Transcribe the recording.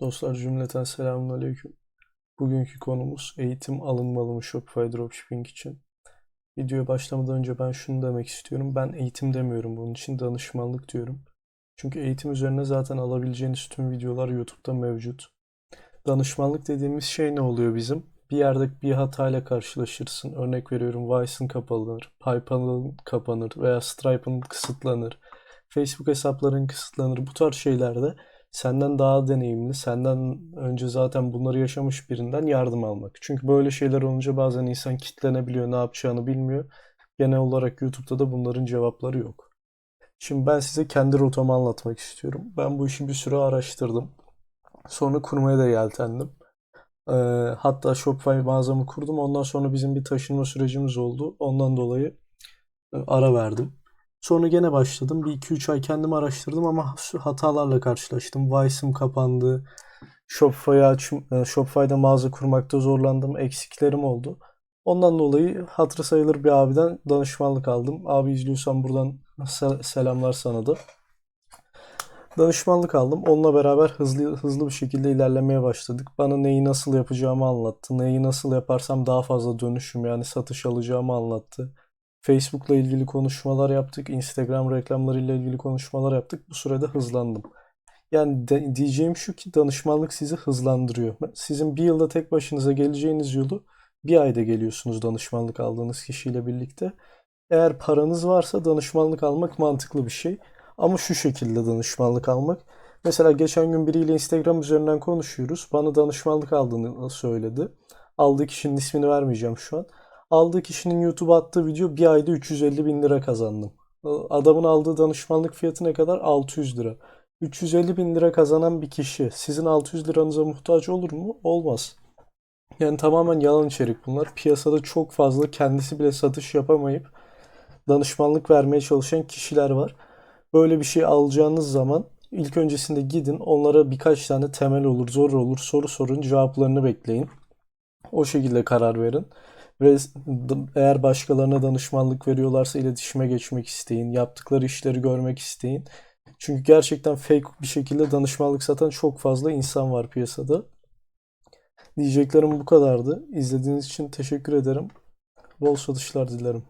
Dostlar cümleten selamünaleyküm. Bugünkü konumuz eğitim alınmalı mı Shopify Dropshipping için? Videoya başlamadan önce ben şunu demek istiyorum. Ben eğitim demiyorum bunun için danışmanlık diyorum. Çünkü eğitim üzerine zaten alabileceğiniz tüm videolar YouTube'da mevcut. Danışmanlık dediğimiz şey ne oluyor bizim? Bir yerde bir hatayla karşılaşırsın. Örnek veriyorum Vice'ın kapanır, PayPal'ın kapanır veya Stripe'ın kısıtlanır. Facebook hesapların kısıtlanır. Bu tarz şeylerde senden daha deneyimli, senden önce zaten bunları yaşamış birinden yardım almak. Çünkü böyle şeyler olunca bazen insan kitlenebiliyor, ne yapacağını bilmiyor. Genel olarak YouTube'da da bunların cevapları yok. Şimdi ben size kendi rotamı anlatmak istiyorum. Ben bu işi bir süre araştırdım. Sonra kurmaya da yeltendim. Ee, hatta Shopify mağazamı kurdum. Ondan sonra bizim bir taşınma sürecimiz oldu. Ondan dolayı e, ara verdim. Sonra gene başladım. Bir 2-3 ay kendimi araştırdım ama hatalarla karşılaştım. Vice'ım kapandı. Aç, e, Shopify'da mağaza kurmakta zorlandım. Eksiklerim oldu. Ondan dolayı hatırı sayılır bir abiden danışmanlık aldım. Abi izliyorsan buradan sel- selamlar sana da. Danışmanlık aldım. Onunla beraber hızlı hızlı bir şekilde ilerlemeye başladık. Bana neyi nasıl yapacağımı anlattı. Neyi nasıl yaparsam daha fazla dönüşüm yani satış alacağımı anlattı. Facebook'la ilgili konuşmalar yaptık. Instagram reklamlarıyla ilgili konuşmalar yaptık. Bu sürede hızlandım. Yani de- diyeceğim şu ki danışmanlık sizi hızlandırıyor. Sizin bir yılda tek başınıza geleceğiniz yolu bir ayda geliyorsunuz danışmanlık aldığınız kişiyle birlikte. Eğer paranız varsa danışmanlık almak mantıklı bir şey. Ama şu şekilde danışmanlık almak. Mesela geçen gün biriyle Instagram üzerinden konuşuyoruz. Bana danışmanlık aldığını söyledi. Aldığı kişinin ismini vermeyeceğim şu an. Aldığı kişinin YouTube'a attığı video bir ayda 350 bin lira kazandım. Adamın aldığı danışmanlık fiyatı ne kadar? 600 lira. 350 bin lira kazanan bir kişi sizin 600 liranıza muhtaç olur mu? Olmaz. Yani tamamen yalan içerik bunlar. Piyasada çok fazla kendisi bile satış yapamayıp danışmanlık vermeye çalışan kişiler var. Böyle bir şey alacağınız zaman ilk öncesinde gidin onlara birkaç tane temel olur, zor olur soru sorun, cevaplarını bekleyin. O şekilde karar verin. Ve eğer başkalarına danışmanlık veriyorlarsa iletişime geçmek isteyin. Yaptıkları işleri görmek isteyin. Çünkü gerçekten fake bir şekilde danışmanlık satan çok fazla insan var piyasada. Diyeceklerim bu kadardı. İzlediğiniz için teşekkür ederim. Bol satışlar dilerim.